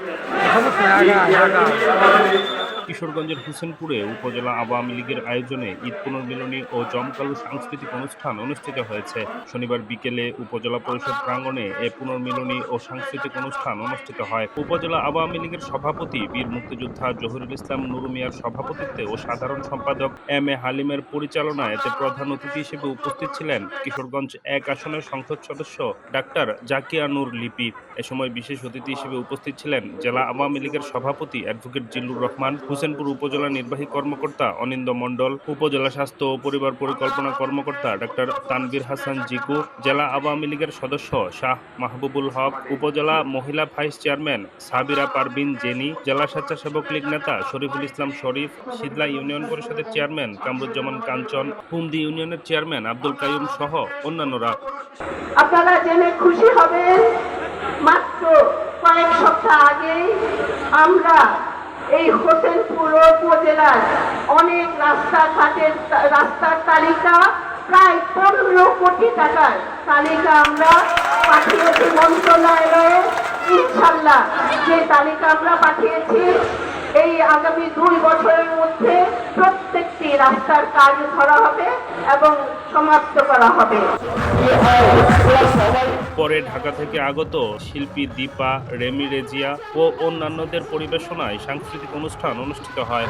你喝不喝呀你看你 কিশোরগঞ্জের হোসেনপুরে উপজেলা আওয়ামী লীগের আয়োজনে ঈদ পুনর্মিলনী ও জমকালো সাংস্কৃতিক অনুষ্ঠান অনুষ্ঠিত হয়েছে। শনিবার বিকেলে উপজেলা পরিষদ প্রাঙ্গণে এ পুনর্মিলনী ও সাংস্কৃতিক অনুষ্ঠান অনুষ্ঠিত হয়। উপজেলা আওয়ামী লীগের সভাপতি বীর মুক্তিযোদ্ধা জহিরুল ইসলাম নুরু মিয়ার সভাপতিত্বে ও সাধারণ সম্পাদক এম এ হালিমের পরিচালনায় এতে প্রধান অতিথি হিসেবে উপস্থিত ছিলেন কিশোরগঞ্জ এক আসনের সংসদ সদস্য ডাক্তার জাকিয়া নূর লিপি। এ সময় বিশেষ অতিথি হিসেবে উপস্থিত ছিলেন জেলা আওয়ামী লীগের সভাপতি অ্যাডভোকেট জিল্লুর রহমান হোসেনপুর উপজেলা নির্বাহী কর্মকর্তা অনিন্দ মণ্ডল, উপজেলা স্বাস্থ্য ও পরিবার পরিকল্পনা কর্মকর্তা ডাক্তার তানভীর হাসান জিকু, জেলা আওয়ামী লীগের সদস্য শাহ মাহবুবুল হক, উপজেলা মহিলা ভাইস চেয়ারম্যান সাবিরা পারবিন জেনি, জেলা স্বেচ্ছাসেবক লীগ নেতা শরীফুল ইসলাম শরীফ শীতলা ইউনিয়ন পরিষদের চেয়ারম্যান কামরুজ্জামান কাঞ্চন হুমদি ইউনিয়নের চেয়ারম্যান আব্দুল কাইম সহ অন্যান্যরা। আপনারা জেনে খুশি হবেন, মাত্র কয়েক সপ্তাহ আগেই আমরা এই হোসেনপুর উপজেলার অনেক রাস্তাঘাটের রাস্তার তালিকা, প্রায় পনেরো কোটি টাকার তালিকা আমরা পাঠিয়েছি মন্ত্রণালয়ে, ইনশাল্লাহ। যে তালিকা আমরা পাঠিয়েছি, এই আগামী দুই বছরের মধ্যে সেই রাস্তার কাজ ধরা হবে এবং সমাপ্ত করা হবে। পরে ঢাকা থেকে আগত শিল্পী দীপা, রেমি রেজিয়া ও অন্যান্যদের পরিবেশনায় সাংস্কৃতিক অনুষ্ঠান অনুষ্ঠিত হয়।